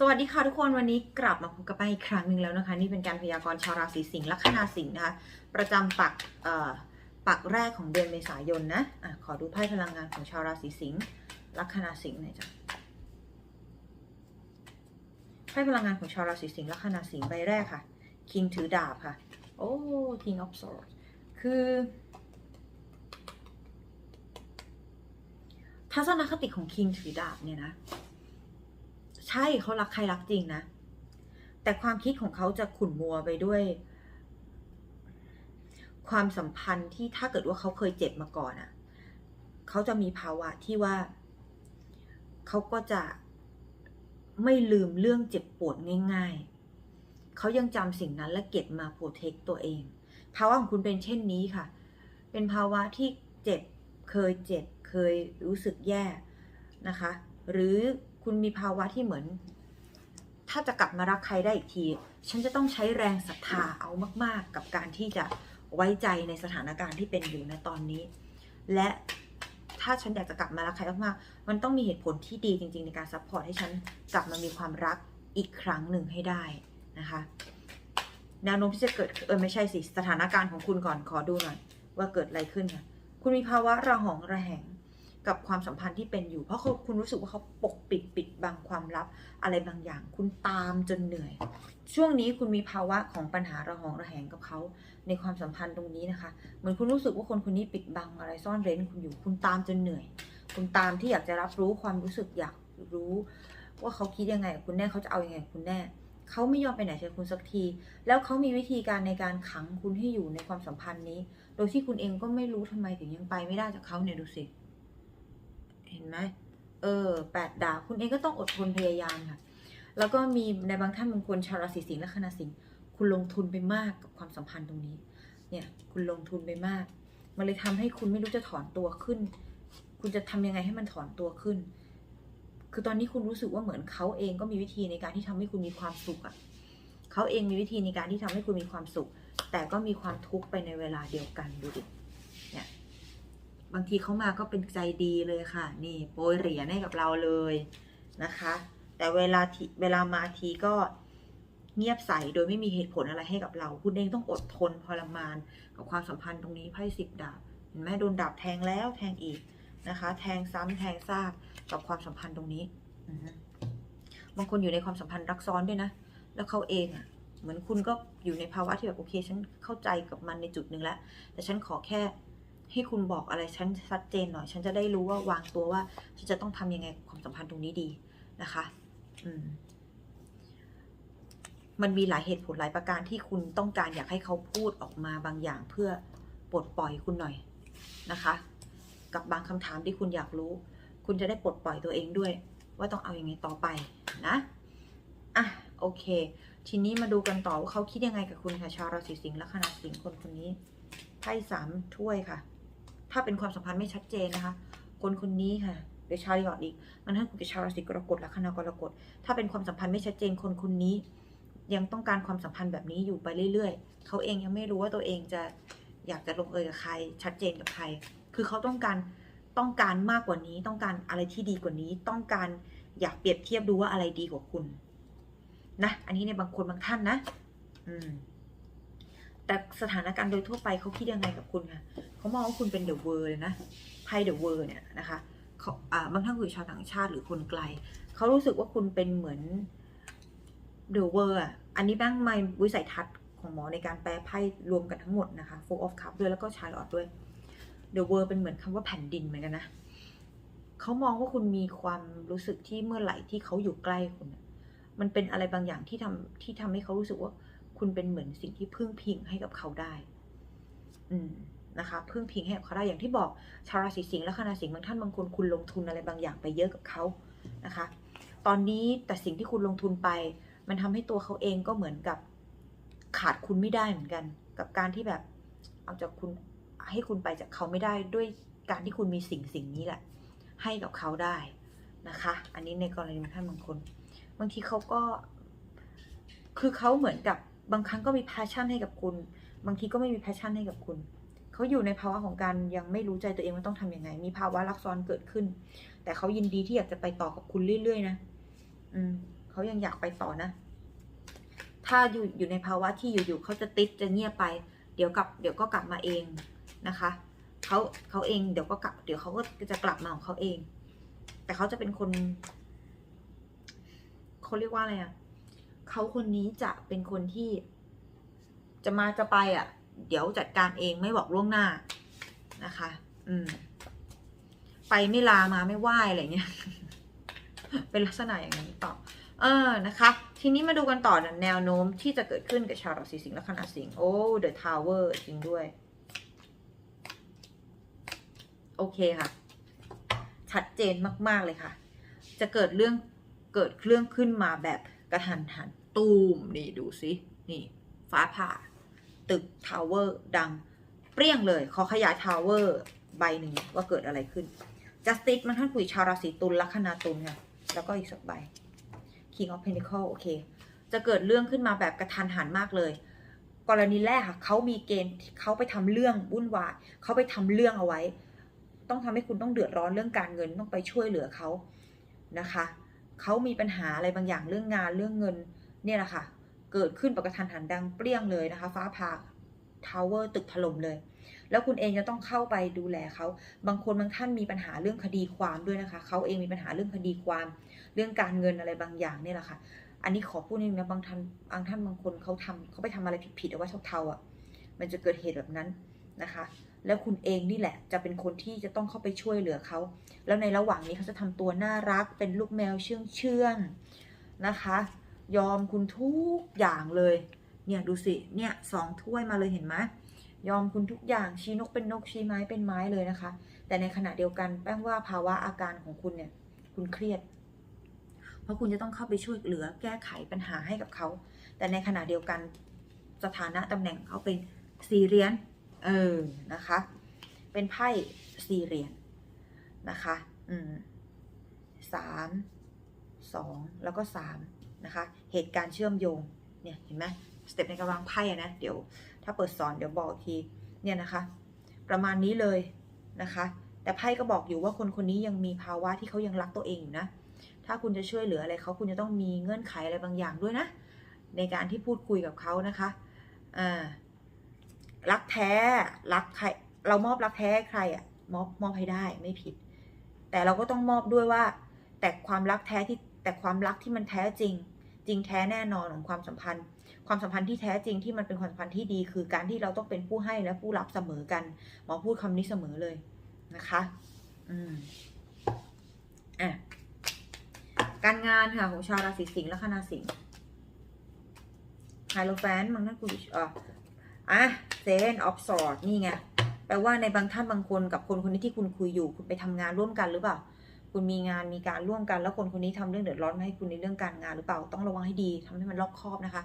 สวัสดีค่ะทุกคนวันนี้กลับมาพบกับไปอีกครั้งหนึ่งแล้วนะคะ นี่เป็นการพยากรณ์ชาวราศีสิงห์ลัคนาสิงห์นะคะ ประจำปักเอ่อปักแรกของเดือนเมษายนนะอะขอดูไพ่พลังงานของชาวราศีสิงห์ลัคนาสิงห์หน่อยจ้ะไพ่พลังงานของชาวราศีสิงห์ลัคนาสิงห์ใบแรกค่ะคิงถือดาบค่ะ โอ้ King of Swords คือ ทัศนคติของคิงถือดาบเนี่ยนะ ช่เขารักใครรักจริงนะ แต่ความคิดของเขาจะขุ่นมัวไปด้วย ความสัมพันธ์ที่ถ้าเกิดว่าเขาเคยเจ็บมาก่อนอะ่ะ เขาจะมีภาวะที่ว่า เขาก็จะไม่ลืมเรื่องเจ็บปวดง่าย ๆ เขายังจำสิ่งนั้นและเก็บมาโปรเทคตัวเอง ภาวะของคุณเป็นเช่นนี้ค่ะ เป็นภาวะที่เจ็บ เคยเจ็บ เคยรู้สึกแย่นะคะ หรือ คุณมีภาวะที่เหมือน ถ้าจะกลับมารักใครได้อีกที ฉันจะต้องใช้แรงศรัทธาเอามาก ๆ กับการที่จะไว้ใจในสถานการณ์ที่เป็นอยู่ในตอนนี้ และถ้าฉันอยากจะกลับมารักใครมากๆมันต้องมีเหตุผลที่ดีจริง ๆ ในการซัพพอร์ตให้ฉันกลับมามีความรักอีกครั้งหนึ่งให้ได้นะคะแนวโน้มที่จะเกิดเออไม่ใช่สิสถานการณ์ของคุณก่อนขอดูหน่อยว่าเกิดอะไรขึ้นค่ะคุณมีภาวะระหองระแหง กับความสัมพันธ์ที่เป็นอยู่ เพราะเขาคุณรู้สึกว่าเขาปกปิดปิดบังความลับ อะไรบางอย่าง คุณตามจนเหนื่อย ช่วงนี้คุณมีภาวะของปัญหาระหองระแหงกับเขาในความสัมพันธ์ตรงนี้นะคะ เหมือนคุณรู้สึกว่าคนคนนี้ปิดบังอะไรซ่อนเร้นคุณอยู่ คุณตามจนเหนื่อย คุณตามที่อยากจะรับรู้ความรู้สึกอยากรู้ ว่าเขาคิดยังไงกับคุณแน่เขาจะเอาอยัางไงกับคุณแน่เขาไม่ยอมไปไหนจากคุณสักที แล้วเขามีวิธีการในการขังคุณให้อยู่ในความสัมพันธ์นี้ โดยที่คุณเองก็ไม่รู้ทำไมถึงยังไปไม่ได้จากเขาเนี่ยดูสิ เห็นไหมเออแปดดาวคุณเองก็ต้องอดทนพยายามค่ะ แล้วก็มีในบางท่านบางคนชาวราศีสิงห์และคณะสิงห์คุณลงทุนไปมากกับความสัมพันธ์ตรงนี้ เนี่ยคุณลงทุนไปมาก มันเลยทำให้คุณไม่รู้จะถอนตัวขึ้น คุณจะทำยังไงให้มันถอนตัวขึ้น คือตอนนี้คุณรู้สึกว่าเหมือนเขาเองก็มีวิธีในการที่ทำให้คุณมีความสุขอะ่ะเขาเองมีวิธีในการที่ทำให้คุณมีความสุข แต่ก็มีความทุกข์ไปในเวลาเดียวกันดูดิเนี่ย บางทีเขามาก็เป็นใจดีเลยค่ะ นี่โปรยเหรียญให้กับเราเลยนะคะ แต่เวลาทีเวลามาทีก็เงียบใสโดยไม่มีเหตุผลอะไรให้กับเรา คุณเองต้องอดทนทรมานกับความสัมพันธ์ตรงนี้ไพ่สิบดาบเห็นไหมโดนดาบแทงแล้วแทงอีกนะคะ แทงซ้ำแทงซากกับความสัมพันธ์ตรงนี้บางคนอยู่ในความสัมพันธ์รักซ้อนด้วยนะ แล้วเขาเองอะเหมือนคุณก็อยู่ในภาวะที่แบบโอเค ฉันเข้าใจกับมันในจุดหนึ่งแล้ว แต่ฉันขอแค่ ให้คุณบอกอะไรฉันชัดเจนหน่อย ฉันจะได้รู้ว่าวางตัวว่าฉันจะต้องทำยังไงความสัมพันธ์ตรงนี้ดีนะคะอืมมันมีหลายเหตุผลหลายประการที่คุณต้องการอยากให้เขาพูดออกมาบางอย่างเพื่อปลดปล่อยคุณหน่อยนะคะ กับบางคำถามที่คุณอยากรู้ คุณจะได้ปลดปล่อยตัวเองด้วย ว่าต้องเอาอยัางไงต่อไปนะอะโอเค ทีนี้มาดูกันต่อว่าเขาคิดยังไงกับคุณค่ะ ชาวราศีสิงห์และคณะสิงห์คนคนนี้ไพ่สามถ้วยค่ะ ถ้าเป็นความสัมพันธ์ไม่ชัดเจนนะคะ คนคนนี้ค่ะ เดี๋ยวชาวหยอดอีก มันให้คุณกับชาวราศีกรกฎและคณะกรกฎ ถ้าเป็นความสัมพันธ์ไม่ชัดเจนคนคนนี้ ยังต้องการความสัมพันธ์แบบนี้อยู่ไปเรื่อย ๆ เขาเองยังไม่รู้ว่าตัวเองจะอยากจะลงเอยกับใคร ชัดเจนกับใคร คือเขาต้องการต้องการมากกว่านี้ ต้องการอะไรที่ดีกว่านี้ ต้องการอยากเปรียบเทียบดูว่าอะไรดีกว่าคุณ นะ อันนี้ในบางคนบางท่านนะ อืม แต่สถานการณ์โดยทั่วไปเขาคิดยังไงกับคุณคะเขามองว่าคุณเป็นเดอะเวอร์เลยนะไพ่เดอะเวอร์เนี่ยนะคะเขาบางท่านคือชาวต่างชาติหรือคนไกล เขารู้สึกว่าคุณเป็นเหมือนเดอะเวอร์อะอันนี้แบงไม่วิสัยทัศน์ของหมอในการแปลไพ่รวมกันทั้งหมดนะคะ Four of Cups ด้วยแล้วก็ชายออดด้วยเดอะเวอร์เป็นเหมือนคำว่าแผ่นดินเหมือนกันนะเขามองว่าคุณมีความรู้สึกที่เมื่อไหร่ที่เขาอยู่ใกล้คุณ มันเป็นอะไรบางอย่างที่ทำที่ทำให้เขารู้สึกว่า คุณเป็นเหมือนสิ่งที่พึ่งพิงให้กับเขาได้ อืมนะคะพึ่งพิงให้กับเขาได้อย่างที่บอกชาวราศีสิงห์และคณะสิงห์บางท่านบางคนคุณลงทุนอะไรบางอย่างไปเยอะกับเขานะคะ ตอนนี้แต่สิ่งที่คุณลงทุนไป มันทำให้ตัวเขาเองก็เหมือนกับขาดคุณไม่ได้เหมือนกัน กับการที่แบบเอาจากคุณให้คุณไปจากเขาไม่ได้ด้วยการที่คุณมีสิ่งสิ่งนี้แหละ ให้กับเขาได้นะคะ อันนี้ในกรณีบางท่านบางคน บางทีเขาก็ คือเขาเหมือนกับ บางครั้งก็มี passion ให้กับคุณ บางทีก็ไม่มี passion ให้กับคุณเขาอยู่ในภาวะของการยังไม่รู้ใจตัวเองว่าต้องทำยังไง มีภาวะรักซ้อนเกิดขึ้น แต่เขายินดีที่อยากจะไปต่อกับคุณเรื่อยๆนะ อืมเขเขายังอยากไปต่อนะ ถ้าอยู่อยู่ในภาวะที่อยู่ๆเขาจะติดจะเงียบไป เดี๋ยวกลับ เดี๋ยวก็กลับมาเองนะคะเขาเขาเองเดี๋ยวก็กลับ เดี๋ยวเขาก็จะกลับมาของเขาเอง แต่เขาจะเป็นคนเขาเรียกว่าอะไรอะ่ะ เขาคนนี้จะเป็นคนที่ จะมาจะไปอะ่ะ เดี๋ยวจัดการเองไม่บอกล่วงหน้านะคะ อืม ไปไม่ลามาไม่ไหวอะไรเงี้ย เป็นลักษณะอย่างนี้ต่อเออนะคะ ทีนี้มาดูกันต่อนะแนวโน้มที่จะเกิดขึ้นกับชาวราศีสิงห์และคณะสิงห์โอ้ The Tower จริงด้วย โอเคค่ะ ชัดเจนมาก ๆ เลยค่ะ จะเกิดเรื่องเกิดเรื่องขึ้นมาแบบ กระทันหันตูมนี่ดูสินี่ฟ้าผ่า ตึกทาวเวอร์ดัง เปรี้ยงเลยขอขยายทาวเวอร์ใบหนึ่งว่าเกิดอะไรขึ้น Justice มันท่านคุยชาวราศีตุลลัคนาตุลค่ะแล้วก็อีกสักใบ King of Pentacle โอเค จะเกิดเรื่องขึ้นมาแบบกระทันหันมากเลย กรณีแรกค่ะเขามีเกณฑ์เขาไปทำเรื่องวุ่นวายเขาไปทำเรื่องเอาไว้ ต้องทำให้คุณต้องเดือดร้อนเรื่องการเงินต้องไปช่วยเหลือเขานะคะ เขามีปัญหาอะไรบางอย่างเรื่องงานเรื่องเงินเนี่ยแหละค่ะ เกิดขึ้นแบบกระทันหันดังเปรี้ยงเลยนะคะ ฟ้าผ่าทาวเวอร์ตึกถล่มเลย แล้วคุณเองจะต้องเข้าไปดูแลเขาบางคนบางท่านมีปัญหาเรื่องคดีความด้วยนะคะเขาเองมีปัญหาเรื่องคดีความ เรื่องการเงินอะไรบางอย่างเนี่ยแหละค่ะ อันนี้ขอพูดนิดนึงนะบางท่านบางท่านบางคนเขาทำเขาไปทำอะไรผิดๆเอาไว้เทาๆอะมันจะเกิดเหตุแบบนั้นนะคะ แล้วคุณเองนี่แหละ จะเป็นคนที่จะต้องเข้าไปช่วยเหลือเขา แล้วในระหว่างนี้เขาจะทำตัวน่ารัก เป็นลูกแมวเชื่องเชื่องๆนะคะ ยอมคุณทุกอย่างเลย เนี่ยดูสิ เนี่ยสองถ้วยมาเลยเห็นไหมยอมคุณทุกอย่าง ชี้นกเป็นนกชี้ไม้เป็นไม้เลยนะคะ แต่ในขณะเดียวกันแป้งว่าภาวะอาการของคุณเนี่ย คุณเครียด เพราะคุณจะต้องเข้าไปช่วยเหลือแก้ไขปัญหาให้กับเขา แต่ในขณะเดียวกันสถานะตำแหน่งเขาเป็นซีเรียน เออนะคะ เป็นไพ่ซีเหรียนนะคะ อืมสามสองแล้วก็สามนะคะ เหตุการณ์เชื่อมโยง เนี่ยเห็นไหมสเต็ปในการวางไพ่อะนะ เดี๋ยวถ้าเปิดสอนเดี๋ยวบอกทีเนี่ยนะคะ ประมาณนี้เลยนะคะ แต่ไพ่ก็บอกอยู่ว่าคนคนนี้ยังมีภาวะที่เขายังรักตัวเองอยู่นะ ถ้าคุณจะช่วยเหลืออะไรเขาคุณจะต้องมีเงื่อนไขอะไรบางอย่างด้วยนะ ในการที่พูดคุยกับเขานะคะอ่า รักแท้รักใครเรามอบรักแท้ใครอะมอบมอบให้ได้ไม่ผิด แต่เราก็ต้องมอบด้วยว่า แต่ความรักแท้ที่แต่ความรักที่มันแท้จริง จริงแท้แน่นอนของความสัมพันธ์ ความสัมพันธ์ที่แท้จริงที่มันเป็นความสัมพันธ์ที่ดี คือการที่เราต้องเป็นผู้ให้และผู้รับเสมอกันหมอพูดคำนี้เสมอเลยนะคะ อืมอะการงานค่ะของชาวราศีสิงห์และคณาสิงห์ไฮโลแฟนมันนั่นคุณอะ อะเซนออฟสอดนี่ไงแปลว่าในบางท่านบางคนกับคนคนนี้ที่คุณคุยอยู่ คุณไปทำงานร่วมกันหรือเปล่า คุณมีงานมีการร่วมกัน แล้วคนคนนี้ทำเรื่องเดือดร้อนมาให้คุณในเรื่องการงานหรือเปล่า ต้องระวังให้ดีทำให้มันรอบคอบนะคะ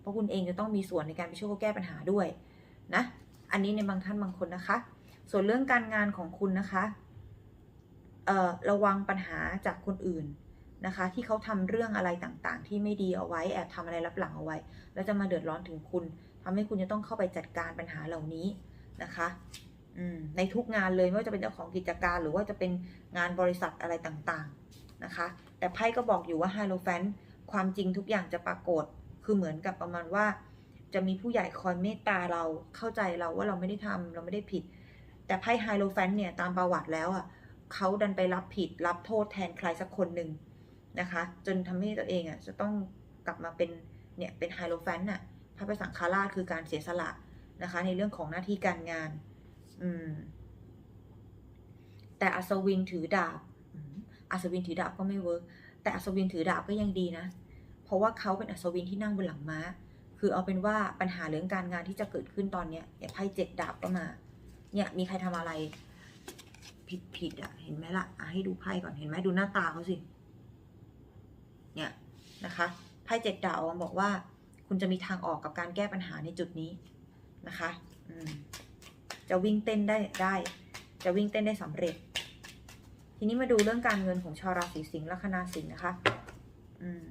เพราะคุณเองจะต้องมีส่วนในการไปช่วยเขาแก้ปัญหาด้วยนะ อันนี้ในบางท่านบางคนนะคะ ส่วนเรื่องการงานของคุณนะคะเอ่อระวังปัญหาจากคนอื่นนะคะ ที่เขาทำเรื่องอะไรต่างๆ ที่ไม่ดีเอาไว้แอบทำอะไรรับหลังเอาไว้ แล้วจะมาเดือดร้อนถึงคุณ ทำให้คุณจะต้องเข้าไปจัดการปัญหาเหล่านี้นะคะในทุกงานเลยไม่ว่าจะเป็นเจ้าของกิจการ หรือว่าจะเป็นงานบริษัทอะไรต่างๆนะคะ แต่ไพ่ก็บอกอยู่ว่าไฮโลแฟนความจริงทุกอย่างจะปรากฏ คือเหมือนกับประมาณว่า จะมีผู้ใหญ่คอยเมตตาเราเข้าใจเราว่าเราไม่ได้ทำเราไม่ได้ผิด แต่ไพ่ไฮโลแฟนเนี่ยตามประวัติแล้วอะเขาดันไปรับผิดรับโทษแทนใครสักคนหนึ่งนะคะ จนทำให้ตัวเองอะจะต้องกลับมาเป็นเนี่ยเป็นไฮโลแฟนน่ะ พระประสังฆราชคือการเสียสละนะคะ ในเรื่องของหน้าที่การงาน อืม แต่อัศวินถือดาบอัศวินถือดาบก็ไม่เวิร์กแต่อัศวินถือดาบก็ยังดีนะ เพราะว่าเขาเป็นอัศวินที่นั่งบนหลังม้า คือเอาเป็นว่าปัญหาเรื่องการงานที่จะเกิดขึ้นตอนเนี้ยเนี่ยไพ่เจ็ดดาบก็มา เนี่ย มีใครทำอะไร ผิดผิดอะเห็นไหมละ่ะให้ดูไพ่ก่อนเห็นไหมดูหน้าตาเขาสิ เนี่ยนะคะไพ่เจ็ดดาวบอกว่า คุณจะมีทางออกกับการแก้ปัญหาในจุดนี้นะคะจะวิ่งเต้นได้ได้ จะวิ่งเต้นได้สำเร็จ ทีนี้มาดูเรื่องการเงินของชาวราศีสิงห์ละคณาสิงห์นะคะอืม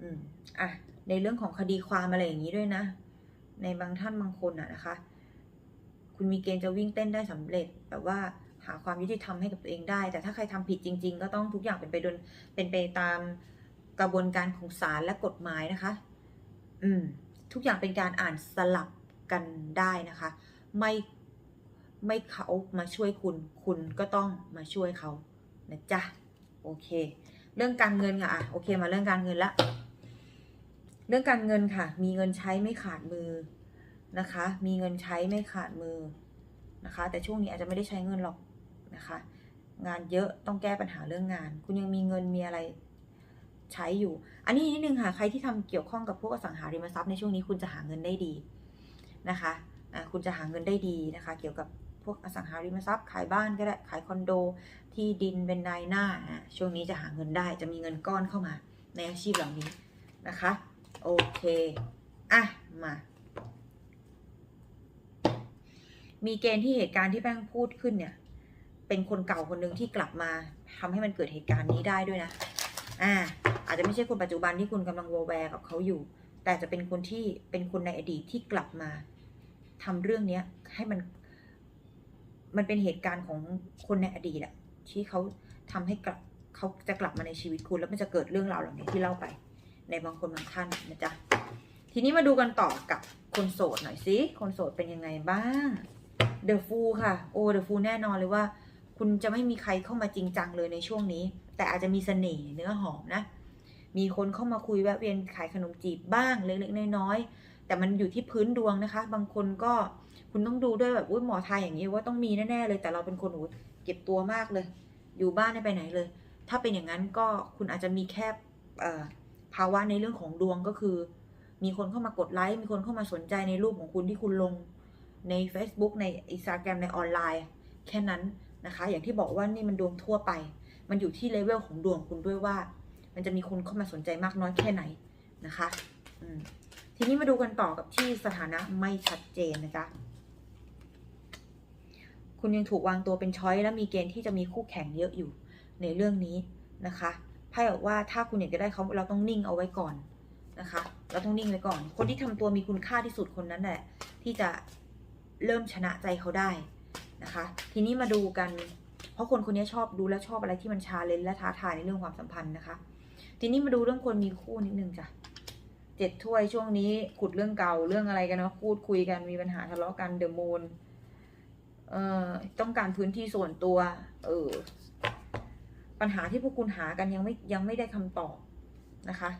อืมอะในเรื่องของคดีความอะไรอย่างนี้ด้วยนะ ในบางท่านบางคนอะนะคะ คุณมีเกณฑ์จะวิ่งเต้นได้สำเร็จแบบว่าหาความยุติธรรมให้กับตัวเองได้ แต่ถ้าใครทำผิดจริง ๆ ก็ต้องทุกอย่างเป็นไปดนเป็นไปตาม กระบวนการของศาลและกฎหมายนะคะ อืม ทุกอย่างเป็นการอ่านสลับกันได้นะคะ ไม่ไม่เขามาช่วยคุณ คุณก็ต้องมาช่วยเขานะจ๊ะโอเค เรื่องการเงินค่ะอะโอเคมาเรื่องการเงินละเรื่องการเงินค่ะ มีเงินใช้ไม่ขาดมือนะคะ มีเงินใช้ไม่ขาดมือนะคะ แต่ช่วงนี้อาจจะไม่ได้ใช้เงินหรอกนะคะ งานเยอะต้องแก้ปัญหาเรื่องงาน คุณยังมีเงินมีอะไร ใช้อยู่ อันนี้นิดนึงค่ะ ใครที่ทำเกี่ยวข้องกับพวกอสังหาริมทรัพย์ในช่วงนี้คุณจะหาเงินได้ดีนะคะคุณจะหาเงินได้ดีนะคะ เกี่ยวกับพวกอสังหาริมทรัพย์ ขายบ้านก็ได้ขายคอนโดที่ดินเป็นนายหน้า ช่วงนี้จะหาเงินได้จะมีเงินก้อนเข้ามาในอาชีพเหล่านี้นะคะ โอเค อะ มา มีเกณฑ์ที่เหตุการณ์ที่แป้งพูดขึ้นเนี่ย เป็นคนเก่าคนหนึ่งที่กลับมาทำให้มันเกิดเหตุการณ์นี้ได้ด้วยนะ อ่าอาจจะไม่ใช่คนปัจจุบันที่คุณกำลังวอแวร์กับเขาอยู่ แต่จะเป็นคนที่เป็นคนในอดีตที่กลับมาทำเรื่องเนี้ยให้มัน มันเป็นเหตุการณ์ของคนในอดีตอะที่เขาทำให้กลับเขาจะกลับมาในชีวิตคุณ แล้วมันจะเกิดเรื่องราวเหล่านี้ที่เล่าไป ในบางคนบางท่านนะจ๊ะทีนี้มาดูกันต่อกับคนโสดหน่อยสิคนโสดเป็นยังไงบ้างเดอะฟูค่ะ โอ้เดอะฟูแน่นอนเลยว่า คุณจะไม่มีใครเข้ามาจริงจังเลยในช่วงนี้ แต่อาจจะมีเสน่ห์เนื้อหอมนะ มีคนเข้ามาคุยแวะเวียนขายขนมจีบบ้างเล็กๆน้อยๆแต่มันอยู่ที่พื้นดวงนะคะ บางคนก็คุณต้องดูด้วยแบบอุ้ยหมอไทยอย่างนี้ว่าต้องมีแน่ๆเลย แต่เราเป็นคนเก็บตัวมากเลย อยู่บ้านไม่ไปไหนเลย ถ้าเป็นอย่างนั้นก็คุณอาจจะมีแค่ภาวะในเรื่องของดวงก็คือ มีคนเข้ามากดไลค์มีคนเข้ามาสนใจในรูปของคุณที่คุณลงใน Facebook ใน Instagram ในออนไลน์ แค่นั้นนะคะ อย่างที่บอกว่านี่มันดวงทั่วไป มันอยู่ที่เลเวลของดวงคุณด้วยว่า มันจะมีคนเข้ามาสนใจมากน้อยแค่ไหนนะคะทีนี้มาดูกันต่อกับที่สถานะไม่ชัดเจนนะจ๊ะคุณยังถูกวางตัวเป็นช้อยและมีเกณฑ์ที่จะมีคู่แข่งเยอะอยู่ในเรื่องนี้นะคะไพ่บอกว่าถ้าคุณอยากจะได้เขาเราต้องนิ่งเอาไว้ก่อนนะคะ เราต้องนิ่งไว้ก่อน คนที่ทำตัวมีคุณค่าที่สุดคนนั้นแหละที่จะเริ่มชนะใจเขาได้นะคะ ทีนี้มาดูกัน เพราะคนคนนี้ชอบดูและชอบอะไรที่มันชาเลนจ์และท้าทายในเรื่องความสัมพันธ์นะคะ ทีนี้มาดูเรื่องคนมีคู่นิดนึงจ้ะเจ็ดถ้วยช่วงนี้ขุดเรื่องเก่าเรื่องอะไรกันเนาะพูดคุยกันมีปัญหาทะเลาะกันเดอะมูนเอ่อต้องการพื้นที่ส่วนตัว เออปัญหาที่พวกคุณหากันยังไม่ยังไม่ได้คำตอบนะคะ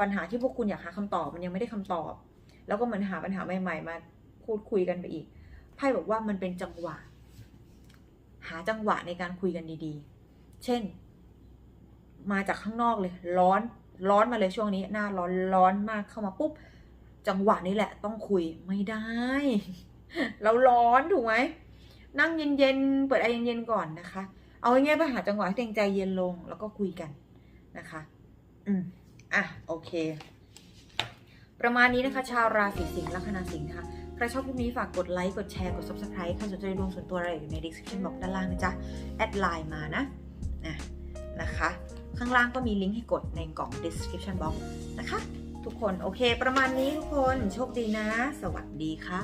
ปัญหาที่พวกคุณอยากหาคำตอบมันยังไม่ได้คำตอบ แล้วก็เหมือนหาปัญหาใหม่ ๆ มาพูดคุยกันไปอีกไพ่บอกว่ามันเป็นจังหวะ หาจังหวะในการคุยกันดีๆ เช่น มาจากข้างนอกเลย ร้อนร้อนมาเลยช่วงนี้ หน้าร้อนร้อนมากเข้ามาปุ๊บ จังหวะนี้แหละ ต้องคุยไม่ได้ เราร้อนถูกไหมนั่งเย็นๆเปิดแอร์เย็นๆก่อนนะคะ เอาง่ายๆไปหาจังหวะให้ตัวเองใจเย็นลงแล้วก็คุยกันนะคะ อืมอะโอเค ประมาณนี้นะคะ ชาวราศีสิงห์ลัคนาสิงห์นะคะ ใครชอบคลิปนี้ฝากกดไลค์ กดแชร์ กด subscribe ใครสนใจดวงส่วนตัวอะไรอยู่ใน description box ด้านล่างนะจ๊ะ แอดไลน์มานะนะนะคะ ข้างล่างก็มีลิงก์ให้กดในกล่อง description box นะคะ ทุกคนโอเค ประมาณนี้ทุกคนโชคดีนะ สวัสดีค่ะ